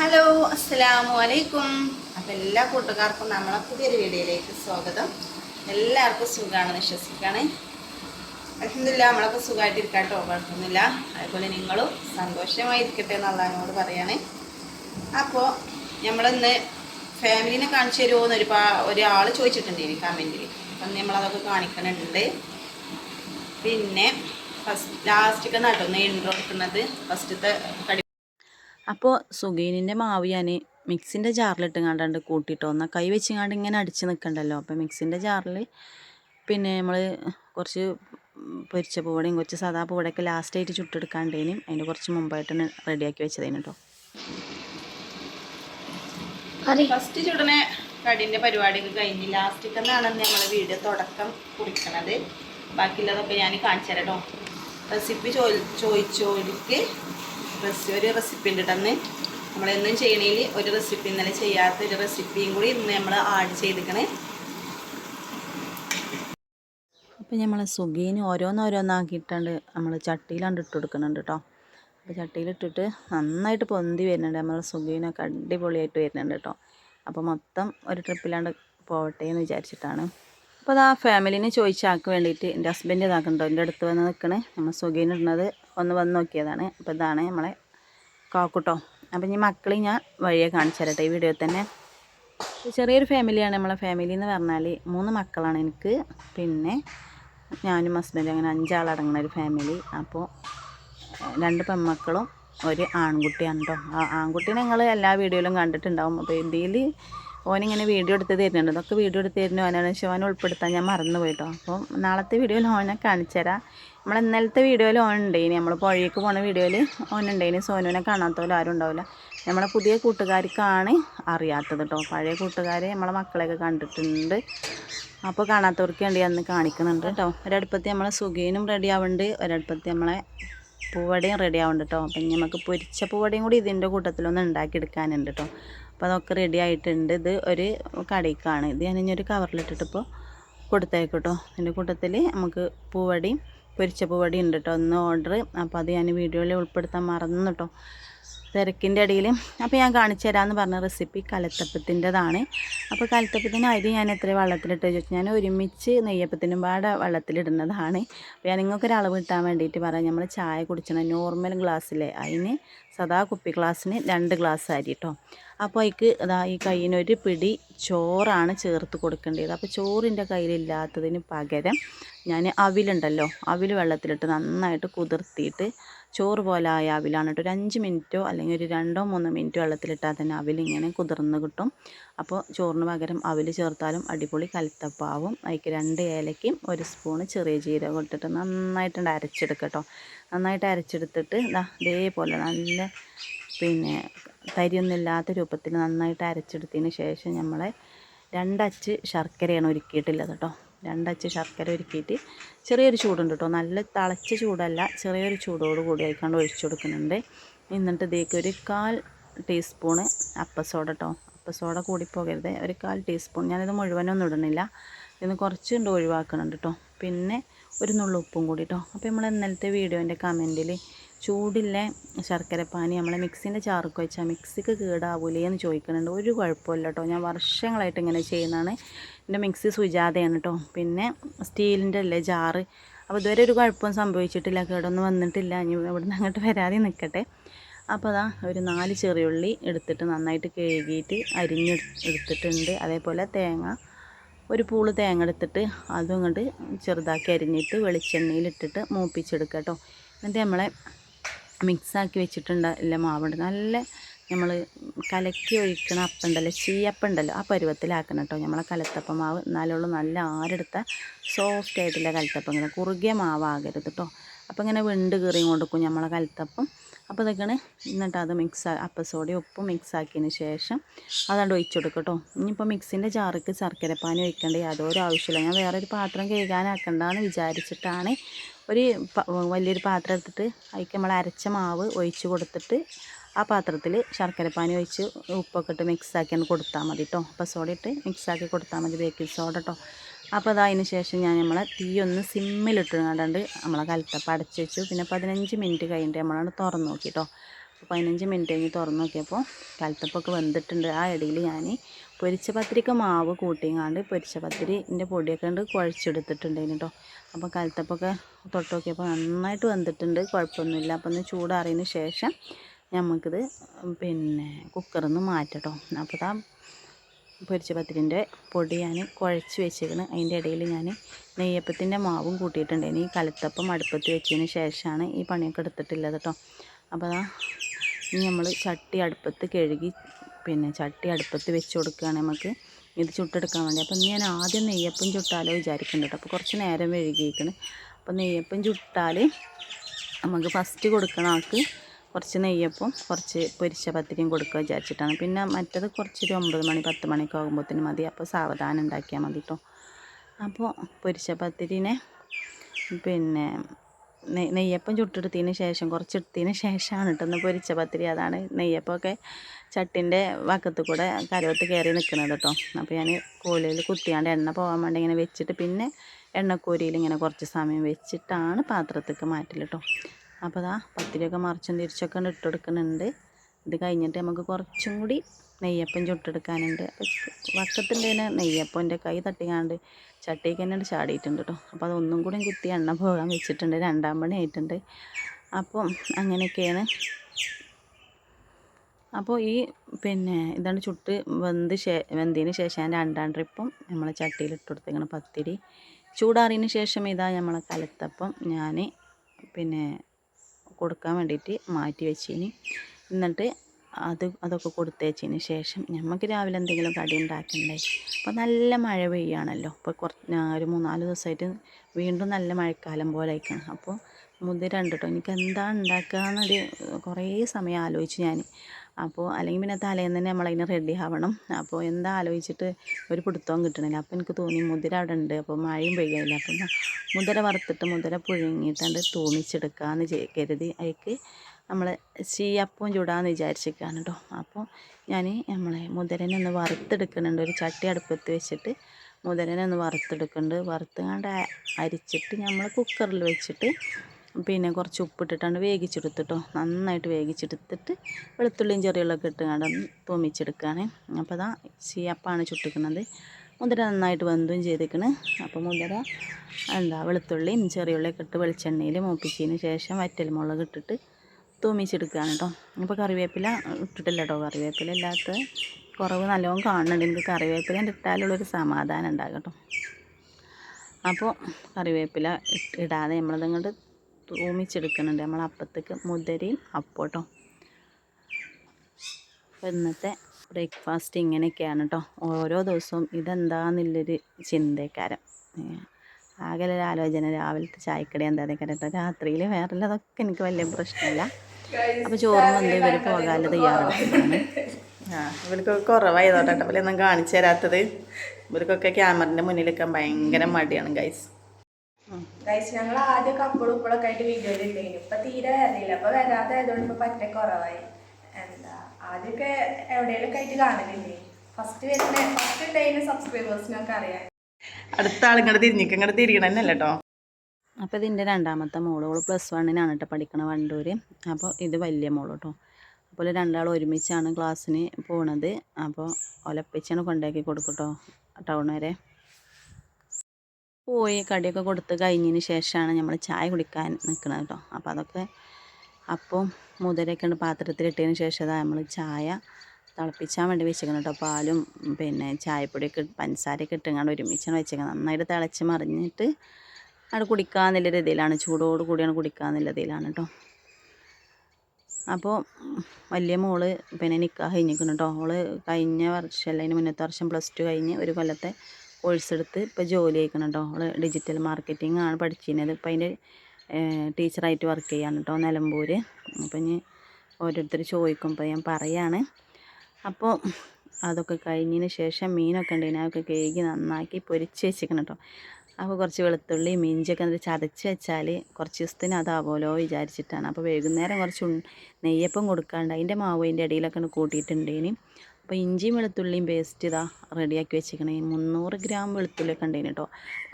Hello അസ്സലാമു അലൈക്കും അപ്പം എല്ലാ കൂട്ടുകാർക്കും നമ്മളെ പുതിയൊരു വീഡിയോയിലേക്ക് സ്വാഗതം. എല്ലാവർക്കും സുഖമാണെന്ന് വിശ്വസിക്കുകയാണ് അലഹമില്ല നമ്മളൊക്കെ സുഖമായിട്ടിരിക്കാം കേട്ടോ കുഴപ്പമൊന്നുമില്ല. അതുപോലെ നിങ്ങളും സന്തോഷമായിരിക്കട്ടെ എന്നുള്ളതിനോട് പറയാണ്. അപ്പോൾ നമ്മളിന്ന് ഫാമിലിനെ കാണിച്ചു തരുമോ എന്ന് ഒരുപാ ഒരാൾ ചോദിച്ചിട്ടുണ്ട് ഇനി കമന്റിൽ അപ്പം നമ്മളതൊക്കെ കാണിക്കുന്നുണ്ട് പിന്നെ ഫസ്റ്റ് ലാസ്റ്റൊക്കെ നട്ടൊന്ന് ഇൻട്രോ എടുക്കുന്നത്? ഫസ്റ്റത്തെ കടി അപ്പോൾ സുഗീനിന്റെ മാവ് ഞാൻ മിക്സിന്റെ ജാറിലിട്ട് കണ്ടാണ്ട് കൂട്ടിയിട്ടോ എന്നാൽ കൈ വെച്ചിങ്ങാണ്ട് ഇങ്ങനെ അടിച്ച് നിൽക്കണ്ടല്ലോ അപ്പോൾ മിക്സിന്റെ ജാറിൽ പിന്നെ നമ്മൾ കുറച്ച് പൊരിച്ച പൂവടയും കുറച്ച് സാധാ പൂവടയൊക്കെ ലാസ്റ്റായിട്ട് ചുട്ടെടുക്കാണ്ടേനും. അതിന് കുറച്ച് മുമ്പായിട്ട് റെഡിയാക്കി വെച്ചതേനു കേട്ടോ ഫസ്റ്റ് ചുടനെ കടിന്റെ പരിപാടിയൊക്കെ കഴിഞ്ഞ് ലാസ്റ്റിൽ നിന്നാണ് നമ്മൾ വീഡിയോ തുടക്കം കുറിക്കണത്. ബാക്കിയുള്ളതൊക്കെ ഞാൻ കാണിച്ചു തരാം കേട്ടോ റെസിപ്പി ചോ ചോദിച്ചോടിക്ക് റെസി ഒരു റെസിപ്പി ഉണ്ട് തന്ന് നമ്മളെന്നും ചെയ്യണേൽ ഒരു റെസിപ്പി ഇന്നലെ ചെയ്യാത്ത ഒരു റെസിപ്പിയും കൂടി ഇന്ന് നമ്മൾ ആഡ് ചെയ്തിക്കണേ. അപ്പോൾ നമ്മൾ സുഗീന് ഓരോന്നോരോന്നാക്കിയിട്ടുണ്ട് നമ്മൾ ചട്ടിയിലാണ്ട് ഇട്ട് കൊടുക്കുന്നുണ്ട് കേട്ടോ അപ്പോൾ ചട്ടിയിലിട്ടിട്ട് നന്നായിട്ട് പൊന്തി വരുന്നുണ്ട്. നമ്മൾ സുഗീനൊക്കെ അടിപൊളിയായിട്ട് വരുന്നുണ്ട് കേട്ടോ അപ്പോൾ മൊത്തം ഒരു ട്രിപ്പിലാണ്ട് പോവട്ടെ എന്ന് വിചാരിച്ചിട്ടാണ്. അപ്പോൾ അത് ആ ഫാമിലിനെ ചോദിച്ചാൾക്ക് വേണ്ടിയിട്ട് എന്റെ ഹസ്ബൻഡ് ഇതാക്കുന്നുണ്ടോ എന്റെ അടുത്ത് വന്ന് നിൽക്കണേ നമ്മൾ സുഗീൻ ഇടുന്നത് ഒന്ന് വന്ന് നോക്കിയതാണ്. അപ്പോൾ ഇതാണ് നമ്മളെ കാക്കുട്ടോ. അപ്പം ഈ മക്കളെ ഞാൻ വഴിയെ കാണിച്ചു തരട്ടെ ഈ വീഡിയോയിൽ തന്നെ. ചെറിയൊരു ഫാമിലിയാണ് നമ്മളെ ഫാമിലി എന്ന് പറഞ്ഞാൽ മൂന്ന് മക്കളാണ് എനിക്ക്. പിന്നെ ഞാനും ഹസ്ബൻഡും അങ്ങനെ അഞ്ചാളടങ്ങുന്ന ഒരു ഫാമിലി അപ്പോൾ രണ്ട് പെൺമക്കളും ഒരു ആൺകുട്ടിയാണ് കേട്ടോ ആ ആൺകുട്ടിനെ നിങ്ങൾ എല്ലാ വീഡിയോയിലും കണ്ടിട്ടുണ്ടാവും. അപ്പോൾ ഇതിൽ ഓനിങ്ങനെ വീഡിയോ എടുത്ത് തരുന്നുണ്ട്. ഇതൊക്കെ വീഡിയോ എടുത്ത് തരുന്നു ഓനാണ്. പക്ഷേ ഓനെ ഉൾപ്പെടുത്താൻ ഞാൻ മറന്നു പോയിട്ടോ അപ്പോൾ നാളത്തെ വീഡിയോയിൽ ഓനെ കാണിച്ചു തരാം. നമ്മൾ ഇന്നലത്തെ വീഡിയോയിൽ ഓൻ ഉണ്ടായിന് നമ്മൾ പുഴയ്ക്ക് പോണ വീഡിയോയിൽ ഓൻ ഉണ്ടായിന് സോനുവിനെ കാണാത്തവരും ആരും ഉണ്ടാവില്ല. നമ്മളെ പുതിയ കൂട്ടുകാർക്കാണ് അറിയാത്തത് കേട്ടോ പഴയ കൂട്ടുകാർ നമ്മളെ മക്കളെയൊക്കെ കണ്ടിട്ടുണ്ട്. അപ്പോൾ കാണാത്തവർക്ക് വേണ്ടി അന്ന് കാണിക്കുന്നുണ്ട് കേട്ടോ ഒരടുപ്പത്ത് നമ്മളെ സുഖീനും റെഡി ആവുന്നുണ്ട് ഒരടുപ്പത്ത് നമ്മളെ പൂവടയും റെഡി ആവുന്നുണ്ട് കേട്ടോ അപ്പം നമുക്ക് പൊരിച്ച പൂവടയും കൂടി ഇതിന്റെ കൂട്ടത്തിലൊന്ന് ഉണ്ടാക്കിയെടുക്കാനുണ്ട് കേട്ടോ അപ്പോൾ അതൊക്കെ റെഡി ആയിട്ടുണ്ട്. ഇത് ഒരു കടയ്ക്കാണ്. ഇത് ഞാൻ ഇനി ഒരു കവറിലിട്ടിട്ട് ഇപ്പോൾ കൊടുത്തേക്കും കേട്ടോ ഇതിന്റെ കൂട്ടത്തിൽ നമുക്ക് പൂവടയും പൊരിച്ച വടി ഉണ്ട് കേട്ടോ ഒന്ന് ഓർഡർ അപ്പോൾ അത് ഞാൻ വീഡിയോയിൽ ഉൾപ്പെടുത്താൻ മറന്നു കേട്ടോ തിരക്കിന്റെ ഇടയിൽ അപ്പോൾ ഞാൻ കാണിച്ചു തരാമെന്ന് പറഞ്ഞ റെസിപ്പി കലത്തപ്പത്തിന്റെതാണ് അപ്പോൾ കലത്തപ്പത്തിന് അരി ഞാൻ എത്ര വെള്ളത്തിലിട്ട് ചോദിച്ചു ഞാൻ ഒരുമിച്ച് നെയ്യപ്പത്തിനും പാടെ വെള്ളത്തിലിടുന്നതാണ്. അപ്പോൾ ഞാൻ നിങ്ങൾക്ക് ഒരളവ് കിട്ടാൻ വേണ്ടിയിട്ട് പറയാം. നമ്മൾ ചായ കുടിച്ചണം നോർമൽ ഗ്ലാസ്സിലെ അതിന് സദാ കുപ്പി ഗ്ലാസ്സിന് രണ്ട് ഗ്ലാസ് അരി കേട്ടോ അപ്പോൾ അതിക്ക് അതാ ഈ കയ്യിനൊരു പിടി ചോറാണ് ചേർത്ത് കൊടുക്കേണ്ടത്. അപ്പോൾ ചോറിന്റെ കയ്യിലില്ലാത്തതിന് പകരം ഞാൻ അവിലുണ്ടല്ലോ അവിൽ വെള്ളത്തിലിട്ട് നന്നായിട്ട് കുതിർത്തിയിട്ട് ചോറ് പോലെ ആയ അവിലാണ് കേട്ടോ ഒരു അഞ്ച് മിനിറ്റോ അല്ലെങ്കിൽ ഒരു രണ്ടോ മൂന്നോ മിനിറ്റോ വെള്ളത്തിലിട്ടാൽ തന്നെ അവിലിങ്ങനെ കുതിർന്ന് കിട്ടും. അപ്പോൾ ചോറിന് പകരം അവിൽ ചേർത്താലും അടിപൊളി കലത്തപ്പാവും അതിക്ക് രണ്ട് ഏലയ്ക്കും ഒരു സ്പൂണ് ചെറിയ ജീരകം ഇട്ടിട്ട് നന്നായിട്ടുണ്ട് അരച്ചെടുക്കട്ടോ കേട്ടോ നന്നായിട്ട് അരച്ചെടുത്തിട്ട് ഇതാ ഇതേപോലെ നല്ല പിന്നെ തരിയൊന്നുമില്ലാത്ത രൂപത്തിൽ നന്നായിട്ട് അരച്ചെടുത്തതിന് ശേഷം നമ്മൾ രണ്ടച്ച് ശർക്കരയാണ് ഒരുക്കിയിട്ടുള്ളത് കേട്ടോ. രണ്ടച്ച് ശർക്കര ഒരുക്കിയിട്ട് ചെറിയൊരു ചൂടുണ്ട് കേട്ടോ. നല്ല തിളച്ച ചൂടല്ല ചെറിയൊരു ചൂടോട് കൂടി ആയിക്കാണ്ട് ഒഴിച്ചു കൊടുക്കുന്നുണ്ട്. എന്നിട്ട് ഇതേക്ക് ഒരു കാൽ ടീസ്പൂണ് അപ്പസോഡ കേട്ടോ. അപ്പസോഡ കൂടി പോകരുത്. ഒരു കാൽ ടീസ്പൂൺ. ഞാനിത് മുഴുവനൊന്നും ഇടുന്നില്ല. ഇതിന് കുറച്ചുണ്ട് ഒഴിവാക്കുന്നുണ്ട് കേട്ടോ. പിന്നെ ഒരു നുള്ളുപ്പും കൂടി കേട്ടോ. അപ്പോൾ നമ്മൾ ഇന്നലത്തെ വീഡിയോന്റെ കമന്റിൽ ചൂടില്ല? ശർക്കരപ്പാനി നമ്മളെ മിക്സിന്റെ ചാർക്ക് വെച്ചാൽ മിക്സിക്ക് കേടാവൂലേ എന്ന് ചോദിക്കുന്നുണ്ട്. ഒരു കുഴപ്പമില്ല കേട്ടോ ഞാൻ വർഷങ്ങളായിട്ട് ഇങ്ങനെ ചെയ്യുന്നതാണ്. എന്റെ മിക്സി സുജാതയാണ് കേട്ടോ പിന്നെ സ്റ്റീലിന്റെ അല്ലേ ജാറ്. അപ്പോൾ ഇതുവരെ ഒരു കുഴപ്പവും സംഭവിച്ചിട്ടില്ല. കേടൊന്നും വന്നിട്ടില്ല. ഇനി ഇവിടുന്ന് അങ്ങോട്ട് വരാതെ നിൽക്കട്ടെ. അപ്പോൾ അതാ ഒരു നാല് ചെറിയുള്ളി എടുത്തിട്ട് നന്നായിട്ട് കഴുകിയിട്ട് അരിഞ്ഞ് എടുത്തിട്ടുണ്ട്. അതേപോലെ തേങ്ങ. ഒരു പൂൾ തേങ്ങ എടുത്തിട്ട് അതും ഇങ്ങോട്ട് ചെറുതാക്കി അരിഞ്ഞിട്ട് വെളിച്ചെണ്ണയിലിട്ടിട്ട് മൂപ്പിച്ചെടുക്കുക കേട്ടോ എന്നിട്ട് നമ്മളെ മിക്സാക്കി വെച്ചിട്ടുണ്ട്. ഇല്ല മാവുണ്ട്. നല്ല നമ്മൾ കലക്കി ഒഴിക്കണ അപ്പുണ്ടല്ലോ ചീയപ്പുണ്ടല്ലോ ആ പരുവത്തിലാക്കണം കേട്ടോ നമ്മളെ കലത്തപ്പം മാവ്. എന്നാലുള്ളൂ നല്ല ആരെടുത്ത സോഫ്റ്റ് ആയിട്ടുള്ള കലത്തപ്പം ഇങ്ങനെ കുറുകിയ മാവാകരുത് കേട്ടോ അപ്പോൾ ഇങ്ങനെ വെണ്ട് കീറിയും കൊടുക്കും നമ്മളെ കലത്തപ്പം. അപ്പോൾ ഇതൊക്കെയാണ് എന്നിട്ട് അത് മിക്സ് അപ്പസോടി ഉപ്പും മിക്സ് ആക്കിയതിന് ശേഷം അതാണ്ട് ഒഴിച്ചു കൊടുക്കും കേട്ടോ ഇനിയിപ്പോൾ മിക്സിന്റെ ജാറിക്ക് ശർക്കരപ്പാനി ഒഴിക്കേണ്ട യാതൊരു ആവശ്യമില്ല ഞാൻ വേറൊരു പാത്രം കഴുകാനാക്കണ്ടെന്ന് വിചാരിച്ചിട്ടാണ് ഒരു വലിയൊരു പാത്രം എടുത്തിട്ട് അതിലേക്ക് നമ്മൾ അരച്ച മാവ് ഒഴിച്ച് കൊടുത്തിട്ട് ആ പാത്രത്തിൽ ശർക്കരപ്പാനി ഒഴിച്ച് ഉപ്പൊക്കെ ഇട്ട് മിക്സാക്കി കൊടുത്താൽ മതി കേട്ടോ അപ്പോൾ സോഡ ഇട്ട് മിക്സാക്കി കൊടുത്താൽ മതി ബേക്കിംഗ് സോഡ കേട്ടോ അപ്പോൾ അത് അതിന് ശേഷം ഞാൻ നമ്മളെ തീ ഒന്ന് സിമ്മിലിട്ട് കണ്ടാണ്ട് നമ്മളെ കലത്തപ്പം അടച്ച് വെച്ചു. പിന്നെ പതിനഞ്ച് മിനിറ്റ് കഴിഞ്ഞിട്ട് നമ്മളാണ് തുറന്ന് നോക്കി കേട്ടോ പതിനഞ്ച് മിനിറ്റ് കഴിഞ്ഞ് തുറന്ന് നോക്കിയപ്പോൾ കലത്തപ്പൊക്കെ വെന്തിട്ടുണ്ട്. ആ ഇടയിൽ ഞാൻ പൊരിച്ച പത്തിരിക്ക് മാവ് കൂട്ടിങ്ങാണ്ട് പൊരിച്ച പത്തിരിന്റെ പൊടിയൊക്കെ ഉണ്ട് കുഴച്ചെടുത്തിട്ടുണ്ടായിരുന്നു കേട്ടോ അപ്പോൾ കലത്തപ്പൊക്കെ തൊട്ട് നോക്കിയപ്പോൾ നന്നായിട്ട് വന്നിട്ടുണ്ട് കുഴപ്പമൊന്നുമില്ല. അപ്പോൾ ഒന്ന് ചൂടാറിയതിന് ശേഷം നമുക്കിത് പിന്നെ കുക്കറിൽ നിന്ന് മാറ്റട്ടോ അപ്പോൾ ആ പൊരിച്ച പത്തിരിന്റെ പൊടി ഞാൻ കുഴച്ച് വെച്ചേക്കണ്. അതിന്റെ ഇടയിൽ ഞാൻ നെയ്യപ്പത്തിന്റെ മാവും കൂട്ടിയിട്ടുണ്ടായിരുന്നു ഈ കലത്തപ്പം അടുപ്പത്ത് വെച്ചതിന് ശേഷമാണ് ഈ പണിയൊക്കെ എടുത്തിട്ടുള്ളത് കേട്ടോ അപ്പോൾ അതാ ഇനി നമ്മൾ ചട്ടി അടുപ്പത്ത് കഴുകി പിന്നെ ചട്ടി അടുപ്പത്ത് വെച്ച് കൊടുക്കുകയാണ് നമുക്ക് ഇത് ചുട്ടെടുക്കാൻ വേണ്ടി. അപ്പം ഞാൻ ആദ്യം നെയ്യപ്പം ചുട്ടാലോ വിചാരിക്കുന്നുണ്ട് അപ്പോൾ കുറച്ച് നേരം വൈകിയിരിക്കണം അപ്പോൾ നെയ്യപ്പം ചുട്ടാൽ നമുക്ക് ഫസ്റ്റ് കൊടുക്കണ ആൾക്ക് കുറച്ച് നെയ്യപ്പം കുറച്ച് പൊരിച്ച പത്തിരിയും കൊടുക്കുക വിചാരിച്ചിട്ടാണ്. പിന്നെ മറ്റത് കുറച്ചൊരു ഒമ്പത് മണി പത്ത് മണിയൊക്കെ ആകുമ്പോഴത്തേന് മതി. അപ്പോൾ സാവധാനം ഉണ്ടാക്കിയാൽ മതി കേട്ടോ അപ്പോൾ പൊരിച്ച പത്തിരിനെ പിന്നെ നെയ്യപ്പം ചുട്ടെടുത്തതിന് ശേഷം കുറച്ചെടുത്തതിന് ശേഷമാണ് കേട്ടോ ഒന്ന് പൊരിച്ച പത്തിരി അതാണ് നെയ്യപ്പമൊക്കെ ചട്ടിന്റെ വക്കത്ത് കൂടെ കരവത്ത് കയറി നിൽക്കുന്നത് കേട്ടോ അപ്പോൾ ഞാൻ കോലിയിൽ കുത്തിയാണ്ട് എണ്ണ പോകാൻ വേണ്ടി ഇങ്ങനെ വെച്ചിട്ട് പിന്നെ എണ്ണക്കോരിയിൽ ഇങ്ങനെ കുറച്ച് സമയം വെച്ചിട്ടാണ് പാത്രത്തേക്ക് മാറ്റൽ കേട്ടോ അപ്പോൾ അതാ പത്തിരിയൊക്കെ മറിച്ചും തിരിച്ചൊക്കെ ഇട്ട് കൊടുക്കുന്നുണ്ട്. ഇത് കഴിഞ്ഞിട്ട് നമുക്ക് കുറച്ചും കൂടി നെയ്യപ്പം ചുട്ടെടുക്കാനുണ്ട്. വക്കത്തിന്റെ നെയ്യപ്പം എന്റെ കൈ തട്ടിക്കാണ്ട് ചട്ടിക്ക് തന്നെ ചാടിയിട്ടുണ്ട് കേട്ടോ അപ്പോൾ അതൊന്നും കൂടി കുത്തി എണ്ണ പോകാൻ വെച്ചിട്ടുണ്ട്. രണ്ടാം പണി ആയിട്ടുണ്ട്. അപ്പം അങ്ങനെയൊക്കെയാണ്. അപ്പോൾ ഈ പിന്നെ ഇതാണ് ചുട്ട് വെന്ത് ശേ വെന്തതിന് ശേഷം ഞാൻ രണ്ടാം ട്രിപ്പും നമ്മൾ ചട്ടിയിൽ ഇട്ട് കൊടുത്തേക്കണം പത്തിരി. ചൂടാറിയതിന് ശേഷം ഇതാ നമ്മളെ കലത്തപ്പം ഞാൻ പിന്നെ കൊടുക്കാൻ വേണ്ടിയിട്ട് മാറ്റി വെച്ചിനി. എന്നിട്ട് അത് അതൊക്കെ കൊടുത്തേച്ചതിന് ശേഷം നമുക്ക് രാവിലെ എന്തെങ്കിലും കടി ഉണ്ടാക്കണ്ടേ? അപ്പോൾ നല്ല മഴ പെയ്യുകയാണല്ലോ ഇപ്പോൾ കുറച്ച് ഒരു മൂന്നാൽ ദിവസമായിട്ട് വീണ്ടും നല്ല മഴക്കാലം പോലെ ആയിക്കണം. അപ്പോൾ മുതിര ഉണ്ട് കേട്ടോ എനിക്ക് എന്താ ഉണ്ടാക്കുകയെന്നൊരു കുറേ സമയം ആലോചിച്ചു ഞാൻ അപ്പോൾ അല്ലെങ്കിൽ പിന്നെ തലേന്ന് തന്നെ നമ്മളതിന് റെഡി ആവണം. അപ്പോൾ എന്താ ആലോചിച്ചിട്ട് ഒരു പിടുത്തവും കിട്ടണില്ല. അപ്പോൾ എനിക്ക് തോന്നി മുതിര അവിടെ ഉണ്ട്. അപ്പോൾ മഴയും പെയ്യില്ല അപ്പം മുതിര വറുത്തിട്ട് മുതിര പുഴുങ്ങിയിട്ടുണ്ട് തൂമിച്ചെടുക്കാമെന്ന് കരുതി. അതിക്ക് നമ്മൾ ചീയപ്പം ചൂടാന്ന് വിചാരിച്ചിരിക്കുകയാണ് കേട്ടോ അപ്പോൾ ഞാൻ നമ്മളെ മുതലേനെ ഒന്ന് വറുത്തെടുക്കുന്നുണ്ട്. ഒരു ചട്ടി അടുപ്പത്ത് വെച്ചിട്ട് മുതലേനെ ഒന്ന് വറുത്തെടുക്കുന്നുണ്ട്. വറുത്തുകൊണ്ട് അരിച്ചിട്ട് നമ്മൾ കുക്കറിൽ വെച്ചിട്ട് പിന്നെ കുറച്ച് ഉപ്പിട്ടിട്ടാണ് വേവിച്ചെടുത്തിട്ടോ. നന്നായിട്ട് വേവിച്ചെടുത്തിട്ട് വെളുത്തുള്ളിയും ചെറിയുള്ളൊക്കെ ഇട്ടുകൊണ്ട് തൂമിച്ചെടുക്കുകയാണ് അപ്പോൾ അതാ ചീയപ്പാണ് ചുട്ടിക്കുന്നത്. മുതിര നന്നായിട്ട് വെന്തും ചെയ്തിരിക്കണ്. അപ്പോൾ മുതിര എന്താ വെളുത്തുള്ളിയും ചെറിയുള്ളിയൊക്കെ ഇട്ട് വെളിച്ചെണ്ണയിൽ മൂപ്പിച്ചതിന് ശേഷം വറ്റൽ മുളക് ഇട്ടിട്ട് തൂമിച്ചെടുക്കുകയാണ് കേട്ടോ. ഇപ്പോൾ കറിവേപ്പില ഇട്ടിട്ടില്ല കേട്ടോ കറിവേപ്പില ഇല്ലാത്ത കുറവ് നല്ലോണം കാണുന്നുണ്ട്. എനിക്ക് കറിവേപ്പില ഇട്ടാലുള്ളൊരു സമാധാനം ഉണ്ടാകും കേട്ടോ. അപ്പോൾ കറിവേപ്പില ഇടാതെ നമ്മളതങ്ങോട്ട് തൂമിച്ചെടുക്കുന്നുണ്ട്. നമ്മൾ അപ്പത്തേക്ക് മുതിരയും അപ്പം കേട്ടോ. അപ്പോൾ ഇന്നത്തെ ബ്രേക്ക്ഫാസ്റ്റ് ഇങ്ങനെയൊക്കെയാണ് കേട്ടോ. ഓരോ ദിവസവും ഇതെന്താന്നുള്ളൊരു ചിന്തക്കാരം. ആകെ ഒരു ആലോചന. രാവിലത്തെ ചായക്കടി എന്താണെന്നൊക്കെ കേട്ടോ രാത്രിയിൽ വേറെ അതൊക്കെ എനിക്ക് വലിയ പ്രശ്നമില്ല. അപ്പോൾ ചോറും വന്ന് ഇവർ പോകാതെ തയ്യാറാണ്. ആ ഇവർക്ക് കുറവായതോട്ടെ ഒന്നും കാണിച്ചു തരാത്തത്. ഇവർക്കൊക്കെ ക്യാമറിന്റെ മുന്നിൽ നിൽക്കാൻ ഭയങ്കര മടിയാണ് ഗൈസ് ഗൈസ് ഞങ്ങൾ ആദ്യം കപ്പളും ഉപ്പളൊക്കെ ആയിട്ട് വീഡിയോയിൽ ഉണ്ടായിരുന്നു ഇപ്പൊ തീരെ വരില്ല അപ്പൊ വരാതെ ആയതുകൊണ്ട് ഇപ്പൊ പറ്റ കുറവായി. എന്താ ആദ്യമൊക്കെ എവിടെയെങ്കിലും ആയിട്ട് കാണലില്ലേ? ഫസ്റ്റ് വരുന്ന ഫസ്റ്റ് ഉണ്ടായിരുന്ന സബ്സ്ക്രൈബേഴ്സിനൊക്കെ അറിയാം അടുത്ത ആളിങ്ങോട്ട് തിരിഞ്ഞിക്കങ്ങടെ തിരിയണം കേട്ടോ അപ്പോൾ ഇതിന്റെ രണ്ടാമത്തെ മോൾ. ഓൾ പ്ലസ് വണ്ണിനാണ് കേട്ടോ പഠിക്കണ വണ്ടൂർ അപ്പോൾ ഇത് വലിയ മോൾ കേട്ടോ അപ്പോൾ രണ്ടാളും ഒരുമിച്ചാണ് ക്ലാസ്സിന് പോണത്. അപ്പോൾ ഒലപ്പിച്ചാണ് കൊണ്ടാക്കി കൊടുക്കട്ടോ കേട്ടോ ടൗൺ വരെ. പോയി കടിയൊക്കെ കൊടുത്ത് കഴിഞ്ഞതിന് ശേഷമാണ് നമ്മൾ ചായ കുടിക്കാൻ നിൽക്കുന്നത് കേട്ടോ അപ്പോൾ അതൊക്കെ അപ്പം ഉണ്ട് പാത്രത്തിലിട്ടതിന് ശേഷം അതാ നമ്മൾ ചായ തിളപ്പിച്ചാൻ വേണ്ടി വെച്ചേക്കണം കേട്ടോ പാലും പിന്നെ ചായപ്പൊടിയൊക്കെ പഞ്ചസാരയൊക്കെ ഇട്ടുകൊണ്ട് ഒരുമിച്ചാണ് വെച്ചേക്കുന്നത് നന്നായിട്ട് തിളച്ച് മറിഞ്ഞിട്ട് അവിടെ കുടിക്കാന്നുള്ള രീതിയിലാണ് ചൂടോട് കൂടിയാണ് കുടിക്കാന്നുള്ള രീതിയിലാണ് കേട്ടോ അപ്പോൾ വലിയ മോൾ പിന്നെ നിൽക്കാൻ കഴിഞ്ഞിരിക്കുന്നു കേട്ടോ അവൾ കഴിഞ്ഞ വർഷം അല്ല അതിന് മുന്നത്തെ വർഷം പ്ലസ് ടു കഴിഞ്ഞ് ഒരു കൊല്ലത്തെ കോഴ്സ് എടുത്ത് ഇപ്പോൾ ജോലി ആയിക്കണം കേട്ടോ അവൾ ഡിജിറ്റൽ മാർക്കറ്റിംഗ് ആണ് പഠിച്ചിരുന്നത്. ഇപ്പോൾ അതിന്റെ ടീച്ചറായിട്ട് വർക്ക് ചെയ്യാണ് കേട്ടോ നിലമ്പൂർ അപ്പം ഇനി ഓരോരുത്തർ ചോദിക്കുമ്പോൾ ഞാൻ പറയാണ്. അപ്പോൾ അതൊക്കെ കഴിഞ്ഞതിന് ശേഷം മീനൊക്കെ ഉണ്ടെങ്കിൽ അതൊക്കെ കഴുകി നന്നാക്കി പൊരിച്ച് വെച്ചിരിക്കണം കേട്ടോ അപ്പോൾ കുറച്ച് വെളുത്തുള്ളി ഇഞ്ചിയൊക്കെ എന്നിട്ട് ചതച്ച് വെച്ചാൽ കുറച്ച് ദിവസത്തിന് അതാവുമല്ലോ വിചാരിച്ചിട്ടാണ്. അപ്പോൾ വൈകുന്നേരം കുറച്ച് നെയ്യപ്പം കൊടുക്കാണ്ട് അതിന്റെ മാവ് അതിന്റെ ഇടയിലൊക്കെ കൂട്ടിയിട്ടുണ്ടേനി. അപ്പോൾ ഇഞ്ചിയും വെളുത്തുള്ളിയും പേസ്റ്റ് ഇതാ റെഡിയാക്കി വെച്ചിരിക്കണേ. മുന്നൂറ് ഗ്രാം വെളുത്തുള്ളിയൊക്കെ ഉണ്ടേനി കേട്ടോ.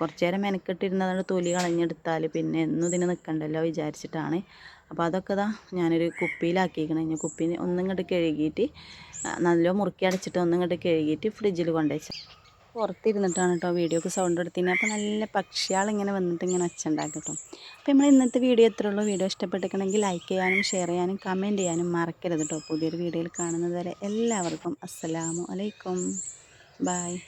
കുറച്ച് നേരം മെനക്കെട്ടിരുന്നതുകൊണ്ട് തൊലി കളഞ്ഞെടുത്താൽ പിന്നെ എന്നും ഇതിന് നിൽക്കണ്ടല്ലോ വിചാരിച്ചിട്ടാണ്. അപ്പോൾ അതൊക്കെ ഇതാ ഞാനൊരു കുപ്പിയിലാക്കിയിരിക്കണേ. ഞാൻ കുപ്പി ഒന്നും ഇങ്ങോട്ട് കഴുകിയിട്ട് നല്ല മുറുക്കി അടച്ചിട്ട് ഒന്നും ഇങ്ങോട്ട് കഴുകിയിട്ട് ഫ്രിഡ്ജിൽ കൊണ്ടുവച്ചു പുറത്തിരുന്നിട്ടാണ് കേട്ടോ വീഡിയോക്ക് സൗണ്ട് എടുത്തിന് അപ്പോൾ നല്ല പക്ഷികളിങ്ങനെ വന്നിട്ട് ഇങ്ങനെ ഒച്ച കേട്ടോ. അപ്പോൾ നമ്മൾ ഇന്നത്തെ വീഡിയോ എത്ര ഉള്ളൂ. വീഡിയോ ഇഷ്ടപ്പെട്ടിരിക്കണമെങ്കിൽ ലൈക്ക് ചെയ്യാനും ഷെയർ ചെയ്യാനും കമന്റ് ചെയ്യാനും മറക്കരുത് കേട്ടോ. പുതിയൊരു വീഡിയോയിൽ കാണുന്നത് വരെ എല്ലാവർക്കും അസ്സലാമു അലൈക്കും. ബായ്